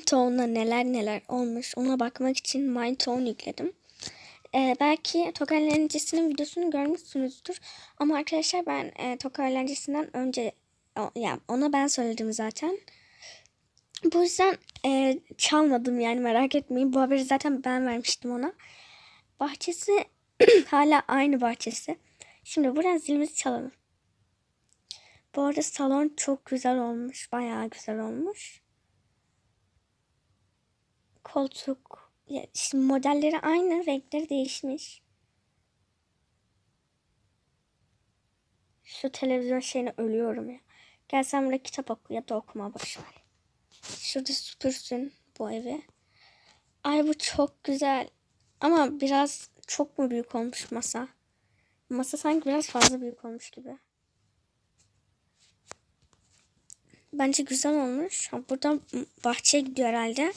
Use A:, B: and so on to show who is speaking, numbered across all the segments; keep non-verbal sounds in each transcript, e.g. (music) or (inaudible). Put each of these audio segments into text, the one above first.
A: Tone'da neler neler olmuş ona bakmak için Mind Tone yükledim. Ee, belki Toka eğlencesinin videosunu görmüşsünüzdür. Ama arkadaşlar ben e, Toka eğlencesinden önce o, yani ona ben söyledim zaten. Bu yüzden e, çalmadım yani merak etmeyin. Bu haberi zaten ben vermiştim ona. Bahçesi (clears throat) hala aynı bahçesi. Şimdi buradan zilimizi çalalım. Bu arada salon çok güzel olmuş. Bayağı güzel olmuş. Koltuk. Ya, şimdi modelleri aynı. Renkleri değişmiş. Şu televizyon şeyine ölüyorum ya. Gelsem burada kitap oku ya da okuma boşver. Şurada süpürsün bu evi. Ay bu çok güzel. Ama biraz çok mu büyük olmuş masa? Masa sanki biraz fazla büyük olmuş gibi. Bence güzel olmuş. Ha, Buradan bahçeye gidiyor herhalde.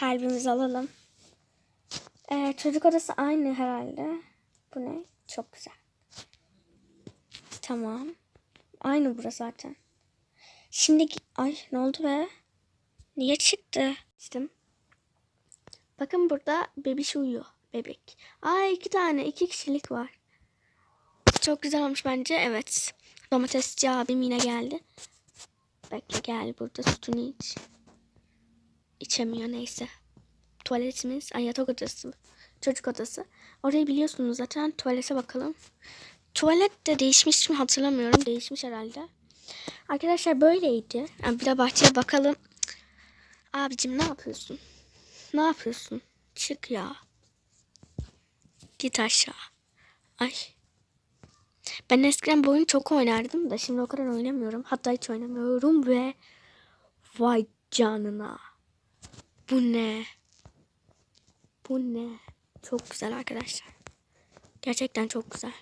A: Kalbimizi alalım. Ee, çocuk odası aynı herhalde. Bu ne? Çok güzel. Tamam. Aynı burası zaten. Şimdi ay ne oldu be? Niye çıktı? İşte. Bakın burada bebiş uyuyor. Bebek. Ay iki tane iki kişilik var. Çok güzel olmuş bence. Evet. Domatesçi abim yine geldi. Bekle gel burada sütünü iç. İçemiyor neyse. Tuvaletimiz, ay yatak odası, çocuk odası. Orayı biliyorsunuz zaten. Tuvalete bakalım. Tuvalet de değişmiş mi hatırlamıyorum. Değişmiş herhalde. Arkadaşlar böyleydi. Yani bir de bahçeye bakalım. Abicim ne yapıyorsun? Ne yapıyorsun? Çık ya. Git aşağı. Ay. Ben eskiden bu oyunu çok oynardım da şimdi o kadar oynamıyorum. Hatta hiç oynamıyorum ve vay canına. Bu ne? Bu ne? Çok güzel arkadaşlar. Gerçekten çok güzel.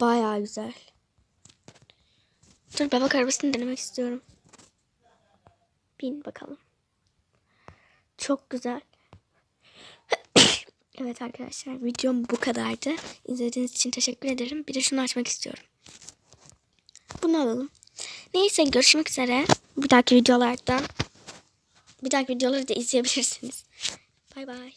A: Bayağı güzel. Dur bebek arabasını denemek istiyorum. Bin bakalım. Çok güzel. (coughs) evet arkadaşlar videom bu kadardı. İzlediğiniz için teşekkür ederim. Bir de şunu açmak istiyorum. Bunu alalım. Neyse görüşmek üzere. Bir dahaki videolardan bir dahaki videoları da izleyebilirsiniz. Bay bay.